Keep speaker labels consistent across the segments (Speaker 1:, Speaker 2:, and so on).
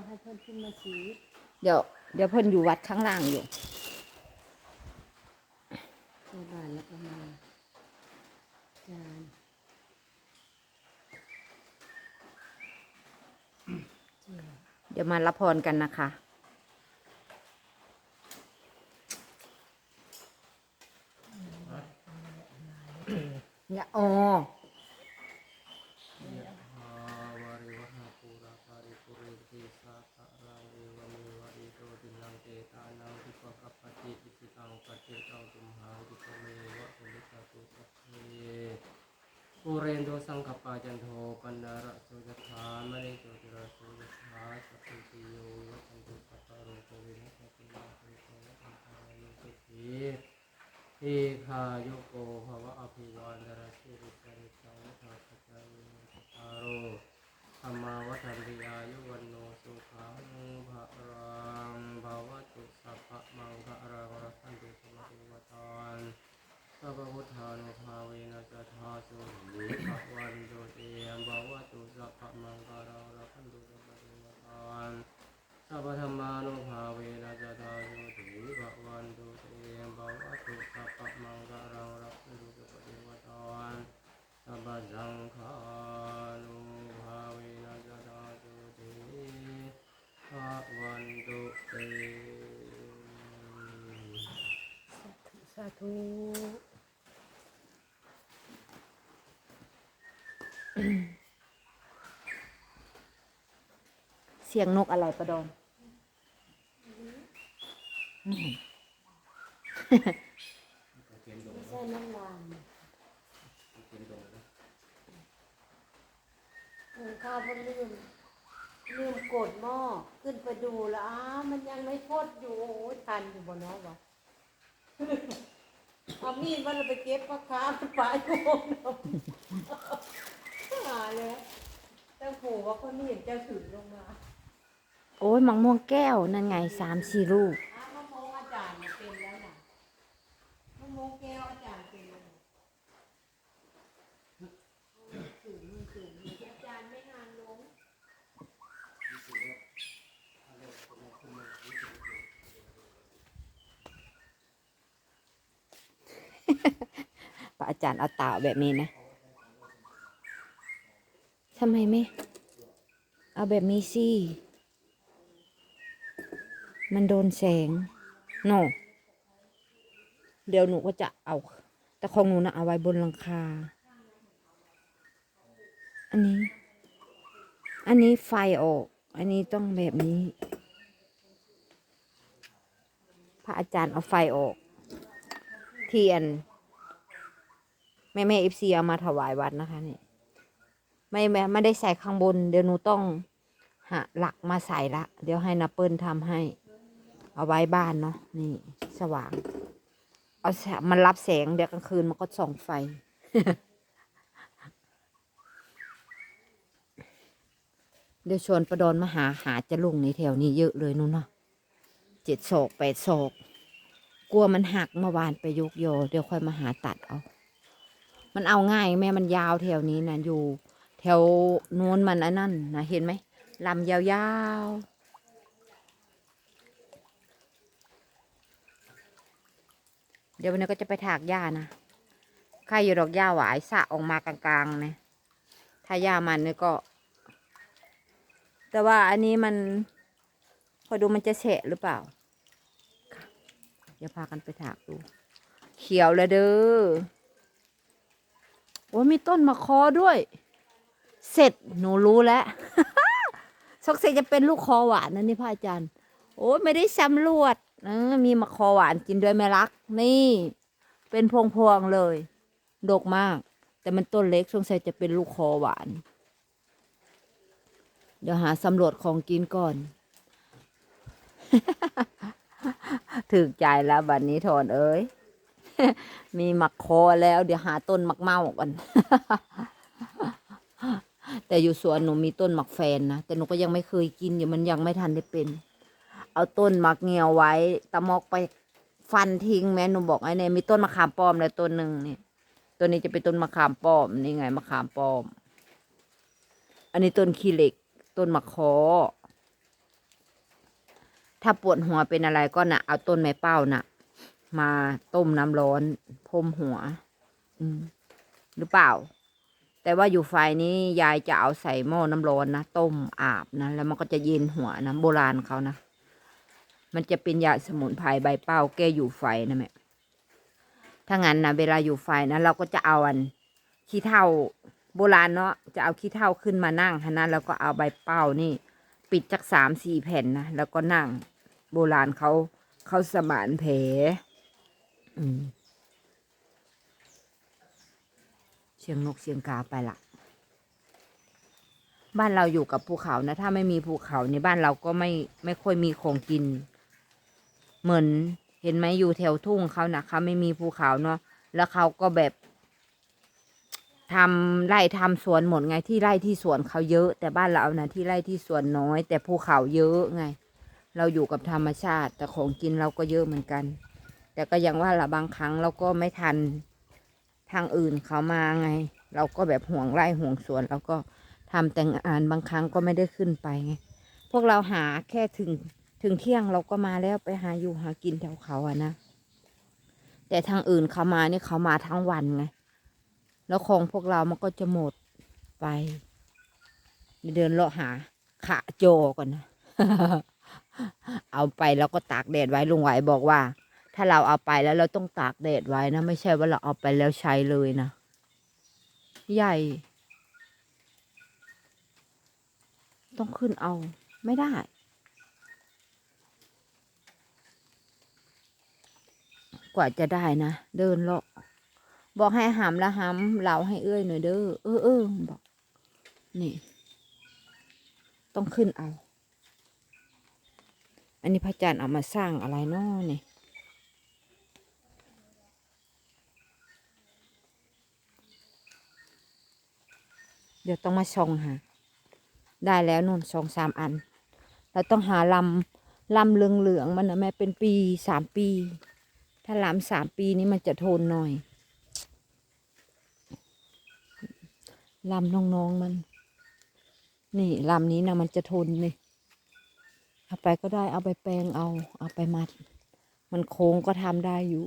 Speaker 1: ก็ให้เพิ่นขึ้นมาชี้
Speaker 2: เดี๋ยวเดี๋ยวเพิ่นอยู่วัดข้างล่างอยู่
Speaker 1: ใส่บาตรแล้วก็มาจาน
Speaker 2: เดี๋ยวมารับพรกันนะคะเนี่ยอ๋อ
Speaker 3: ปะกัปฏิอิสิตังปะเจตังตุมหังทิปะเมวะสุนิสาตุสัพเพปุเรนโดสังคปาจันโทปันนาระโสยถามะเนโจติระโสยถาสัพพิโยยะสันตุสัพพโรโควินัสติมาเตโตยะอันตรายสุขีเอคายโกภวะอภิวานราสิริสริสังฆาปจายโนจตาโรธรรมาวัฏันติอายุวัน สัพพพุทธานุภาเวนะจัตถาสุหิภะวันโตเตมภาวะตุสัพพะมังคะรังรักขันตุสมติวตานสัพพธรรมานุภาเวนะจัตถาสุหิภะวันโตเตมภาวะตุสัพพะมังคะรังรักขันตุสมติวตานสัพพสังขานุภาเวนะจตาตุติภะวันตุเต
Speaker 1: สาธุ
Speaker 2: เสียงนกอะไรประดอน
Speaker 1: ไม่ใช่น้ำลายข้าวเพิ่นลืมลืมกดหม้อขึ้นไปดูแล้วอ้ามันยังไม่พดอยู่โอ้ยทันอยู่บนน้องวะเอามีดว่าเราไปเก็บปลาคาร์ฟปลาโยมเนาะหาเลยแต่ผู ว่าคนนี้เห็นเจ้าถือลงมา
Speaker 2: โอ้ยมังม่วงแก้วนั่นไงสามสี่ลูก
Speaker 1: อ้าวมะม่วงอาจารย์เนี่ยเป็นแล้วนะมะม่วงแก้วอาจารย์เป็นแล้วนะสูงมันสูงมันอาจารย์ไม่นานลง
Speaker 2: พระอาจารย์เอาตาแบบนี้นะทำไมไม่ เอาแบบนี้สิ มันโดนแสงโนเดี๋ยวหนูก็จะเอา แต่ของหนูนะเอาไว้บนหลังคา อันนี้ อันนี้ไฟออก อันนี้ต้องแบบนี้ พระอาจารย์เอาไฟออก เทียน แม่แม่เอฟซีเอามาถวายวัดนะคะนี่ไม่ไม่ไม่ได้ใส่ข้างบน เดี๋ยวหนูต้อง หาหลักมาใส่ละ เดี๋ยวให้นาเปิลทำให้ เอาไว้บ้านเนาะนี่ สว่าง เอามันรับแสงเดี๋ยวกลางคืนมันก็ส่องไฟ เดี๋ยวชวนประดอนมาหาหาจะลุงในแถวนี้เยอะเลยนู่นเนาะเจ็ดศอกแปดศอกกลัวมันหักเมื่อวานไปยกโย เดี๋ยวค่อยมาหาตัดเอา มันเอาง่ายแม่มันยาวแถวนี้นะอยู่ แถวนู้นมันอันนั่นนะเห็นไหม ลำยาวๆเดี๋ยววันนี้ก็จะไปถากหญ้านะ ใครอยู่ดอกหญ้าหวายสะออกมากลางๆนะ ถ้าหญ้ามันเนี่ยก็ แต่ว่าอันนี้มันคอยดูมันจะเฉะหรือเปล่า เดี๋ยวพากันไปถากดู เขียวเลยเด้อ โอ้มีต้นมะคอด้วย เสร็จหนูรู้แล้ว สกเซจะเป็นลูกคอหวานนะนี่พระอาจารย์ โอ้ยไม่ได้สำรวจเออมีมะคอหวานกินด้วยแม่รัก นี่ เป็นพวงพวงๆเลยดกมาก แต่มันต้นเล็กสงสัยจะเป็นลูกคอหวาน เดี๋ยวหาสำรวจของกินก่อนถึกใจแล้วบัดนนี้ทอนเอ้ย มีหมักคอแล้ว เดี๋ยวหาต้นหมักเมาก่อน แต่อยู่สวนหนูมีต้นหมักแฟนนะแต่หนูก็ยังไม่เคยกินอยู่มันยังไม่ทันได้เป็น เอาต้นหมักเงียวไว้ตะมอกไปฟันทิ้งแม่หนูบอกไอ้เนี่ยมีต้นมะขามป้อมแล้วต้นหนึ่งนี่ตัวนี้จะเป็นต้นมะขามป้อมนี่ไงมะขามป้อม อันนี้ต้นขี้เหล็ก ต้นมะคอถ้าปวดหัวเป็นอะไรก็นะเอาต้นไม้เป้าน่ะ มาต้มน้ำร้อนพรมหัว อืมหรือเปล่า แต่ว่าอยู่ไฟนี้ยายจะเอาใส่หม้อน้ำร้อนนะต้มอาบนะแล้วมันก็จะเย็นหัวนะโบราณเขานะ มันจะเป็นยาสมุนไพรใบเป้าแก้อยู่ไฟนะแม่ถ้างั้นนะเวลาอยู่ไฟนะเราก็จะเอาอันขี้เถ้าโบราณเนาะจะเอาขี้เถ้าขึ้นมานั่งฮะนะแล้วก็เอาใบเป้านี่ ปิดจักสามสี่แผ่นนะแล้วก็นั่ง โบราณเขาเขาสมานแผลอืม เสียงนกเสียงกาไปละบ้านเราอยู่กับภูเขานะ ถ้าไม่มีภูเขาในบ้านเราก็ไม่ไม่ค่อยมีของกิน เหมือนเห็นไหมอยู่แถวทุ่งเขานะเขาไม่มีภูเขาเนาะแล้วเขาก็แบบทำไร่ทำสวนหมดไงที่ไร่ที่สวนเขาเยอะ แต่บ้านเรานะที่ไร่ที่สวนน้อย แต่ภูเขาเยอะไง เราอยู่กับธรรมชาติ แต่ของกินเราก็เยอะเหมือนกัน แต่ก็ยังว่าละบางครั้งเราก็ไม่ทัน ทางอื่นเขามาไง เราก็แบบห่วงไร่ห่วงสวนเราก็ทำแต่งานบางครั้งก็ไม่ได้ขึ้นไปไงพวกเราหาแค่ถึงถึงเที่ยงเราก็มาแล้วไปหาอยู่หากินแถวเขาอะนะแต่ทางอื่นเขามาเนี่ยเขามาทั้งวันไงแล้วของพวกเรามันก็จะหมดไป เดินเลาะหาขาโจก่อนนะ เอาไปแล้วก็ตากแดดไว้ลุงไหวบอกว่า ถ้าเราเอาไปแล้วเราต้องตากแดดไว้นะ ไม่ใช่ว่าเราเอาไปแล้วใช้เลยนะ ใหญ่ ต้องขึ้นเอาไม่ได้ กว่าจะได้นะ เดินเลาะบอกให้หามละหามเหลาให้เอื้อยหน่อยเด้อเออเออบอก นี่ ต้องขึ้นเอา อันนี้พระอาจารย์เอามาสร้างอะไรนาะนี่ ดี๋ยวต้องมาชองหาได้แล้วนู่นสองสามอัน เราต้องหาลำลำเหลืองเหลืองมันนะแม่เป็นปีสามปี ถ้าลำสามปีนี้มันจะโทนหน่อยลำน้องๆมัน นี่ลำนี้นะมันจะทนนี่เอาไปก็ได้เอาไปแปลงเอา เอาไปมัด มันโค้งก็ทำได้อยู่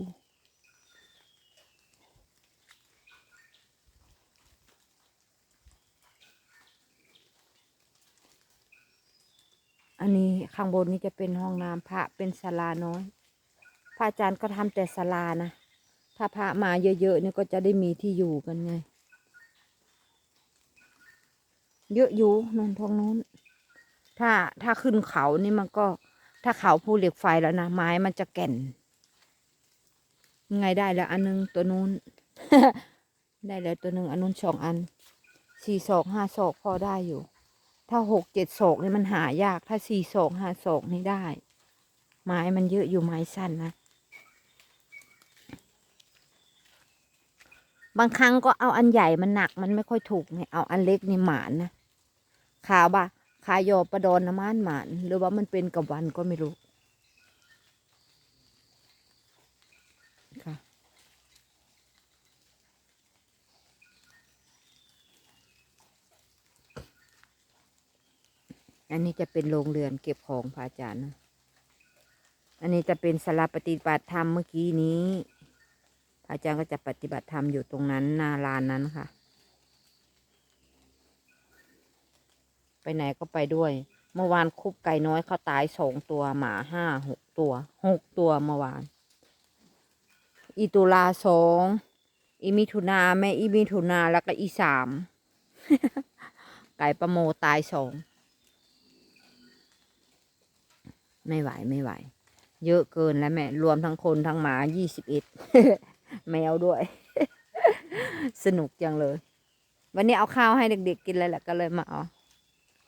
Speaker 2: อันนี้ข้างบนนี้จะเป็นห้องน้ำพระเป็นศาลาน้อย พระอาจารย์ก็ทำแต่ศาลานะ ถ้าพระมาเยอะๆเนี่ยก็จะได้มีที่อยู่กันไง เยอะอยู่นนทางนู้น ถ้าถ้าขึ้นเขานี่มันก็ ถ้าเขาภูเหล็กไฟแล้วนะไม้มันจะแก่น ไงได้แล้วอันนึงตัวนู้น ได้แล้วตัวหนึ่งอันนู้นสองอันสี่ศอกห้าศอกพอได้อยู่ ถ้าหกเจ็ดศอกนี่มันหายาก ถ้าสี่ศอกห้าศอกนี่ได้ ไม้มันเยอะอยู่ไม้สั้นนะ บางครั้งก็เอาอันใหญ่มันหนักมันไม่ค่อยถูกไงเอาอันเล็กนี่หมานนะขาวบ่ะขายอประดอนน้ำมันหมาน หรือว่ามันเป็นกับวันก็ไม่รู้ อันนี้จะเป็นโรงเรือนเก็บของพระอาจารย์นะอันนี้จะเป็นสาราปฏิบัติธรรมเมื่อกี้นี้พระอาจารย์ก็จะปฏิบัติธรรมอยู่ตรงนั้นหนาลานนั้นค่ะ ไปไหนก็ไปด้วย เมื่อวานคุบไก่น้อยเขาตายสองตัวหมาห้าหกตัวหกตัวเมื่อวาน อีตุลาสองอีมิถุนาแม่อีมิถุนาแล้วก็อีสามไก่ประโมตายสอง ไม่ไหวไม่ไหว เยอะเกินแล้วแม่รวมทั้งคนทั้งหมายี่สิบเอ็ดแมวด้วย สนุกจังเลย วันนี้เอาข้าวให้เด็ก ๆ กินเลยแหละก็เลยมาเอา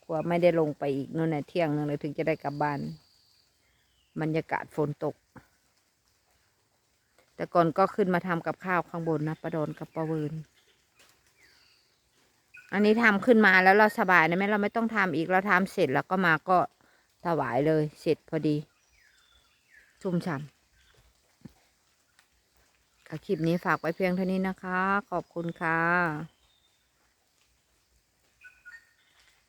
Speaker 2: กลัวไม่ได้ลงไปอีกนู่นน่ะเที่ยงนึงเลยถึงจะได้กลับบ้านบรรยากาศฝนตก แต่ก่อนก็ขึ้นมาทำกับข้าวข้างบนนะประดอนกับประเวินอันนี้ทำขึ้นมาแล้วเราสบายนะแม่เราไม่ต้องทำอีกเราทำเสร็จแล้วก็มาก็ ถวายเลยเสร็จพอดี ชุ่มฉ่ำคลิปนี้ฝากไว้เพียงเท่านี้นะคะ ขอบคุณค่ะ